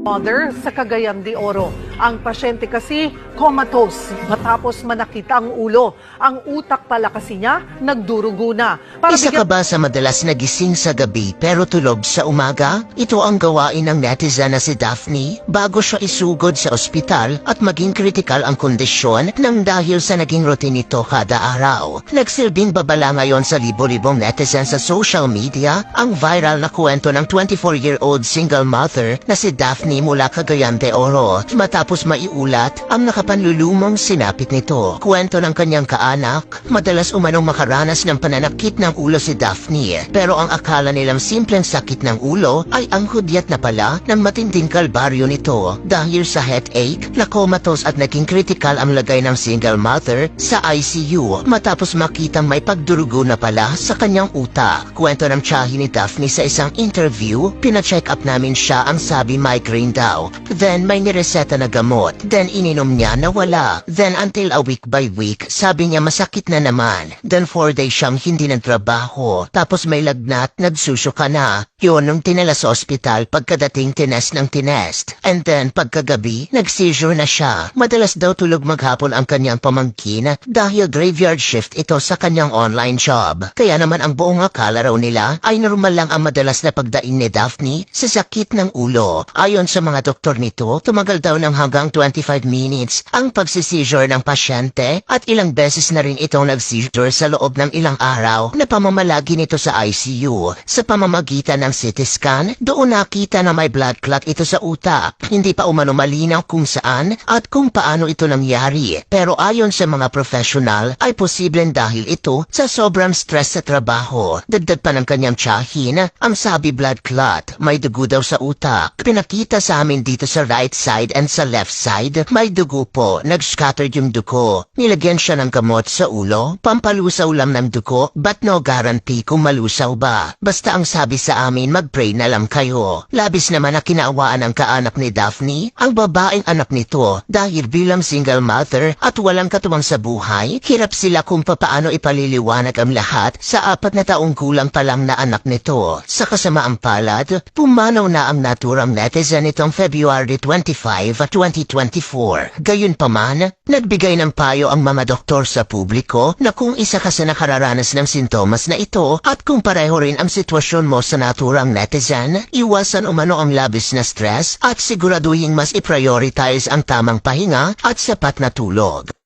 Mother sa Cagayan de Oro. Ang pasyente kasi comatose matapos manakita ang ulo. Ang utak pala kasi niya nagdurugo na. Para Isa ka ba sa madalas nagising sa gabi pero tulog sa umaga? Ito ang gawain ng netizen na si Daphne bago siya isugod sa ospital at maging kritikal ang kondisyon nang dahil sa naging routine nito kada araw. Nagsilbing babala ngayon sa libo-libong netizen sa social media ang viral na kwento ng 24-year-old single mother na si Daphne mula Cagayan de Oro matapos maiulat ang nakapanlulumong sinapit nito. Kwento ng kanyang kaanak, madalas umanong makaranas ng pananakit ng ulo si Daphne pero ang akala nilang simpleng sakit ng ulo ay ang hudyat na pala ng matinding kalbaryo nito dahil sa headache, na comatose at naging critical ang lagay ng single mother sa ICU matapos makitang may pagdurugo na pala sa kanyang utak. Kwento ng tiyahin ni Daphne sa isang interview, pina-check up namin siya ang sabi migraine daw. Then may nireseta na gamot. Then ininom niya na wala. Then until a week by week, sabi niya masakit na naman. Then four days siyang hindi nagtrabaho. Tapos may lagnat, nagsusyo ka na. Yun nung tinala sa ospital pagkadating tinest ng tinest. And then pagkagabi, nag-seizure na siya. Madalas daw tulog maghapon ang kanyang pamangkin dahil graveyard shift ito sa kanyang online job. Kaya naman ang buong akala raw nila ay normal lang ang madalas na pagdaing ni Daphne sa sakit ng ulo. Ayon sa mga doktor nito, tumagal daw ng hanggang 25 minutes ang pagsisizure ng pasyente at ilang beses na rin itong nag-seizure sa loob ng ilang araw na pamamalagi nito sa ICU. Sa pamamagitan ng CT scan, doon nakita na may blood clot ito sa utak. Hindi pa umano malinaw kung saan at kung paano ito nangyari. Pero ayon sa mga professional ay posibleng dahil ito sa sobrang stress sa trabaho. Dagdag pa ng kanyang tiyahin, ang sabi blood clot, may dugo daw sa utak. Pinakita sa amin dito sa right side and sa left side, may dugo po, nag-scattered yung dugo. Nilagyan siya ng gamot sa ulo, pampalusaw lang ng dugo, but no guarantee kung malusaw ba. Basta ang sabi sa amin, mag-pray na lang kayo. Labis naman na kinaawaan ang kaanak ni Daphne, ang babaeng anak nito, dahil bilang single mother at walang katuwang sa buhay, hirap sila kung papaano ipaliliwanag ang lahat sa apat na taong kulang pa lang na anak nito. Sa kasamaang palad, pumanaw na ang naturang netizen nitong February 25, 2024. Gayunpaman, nagbigay ng payo ang mga doktor sa publiko na kung isa ka sa nakararanas ng sintomas na ito at kung pareho rin ang sitwasyon mo sa naturang netizen, iwasan umano ang labis na stress at siguraduhin mas i-prioritize ang tamang pahinga at sapat na tulog.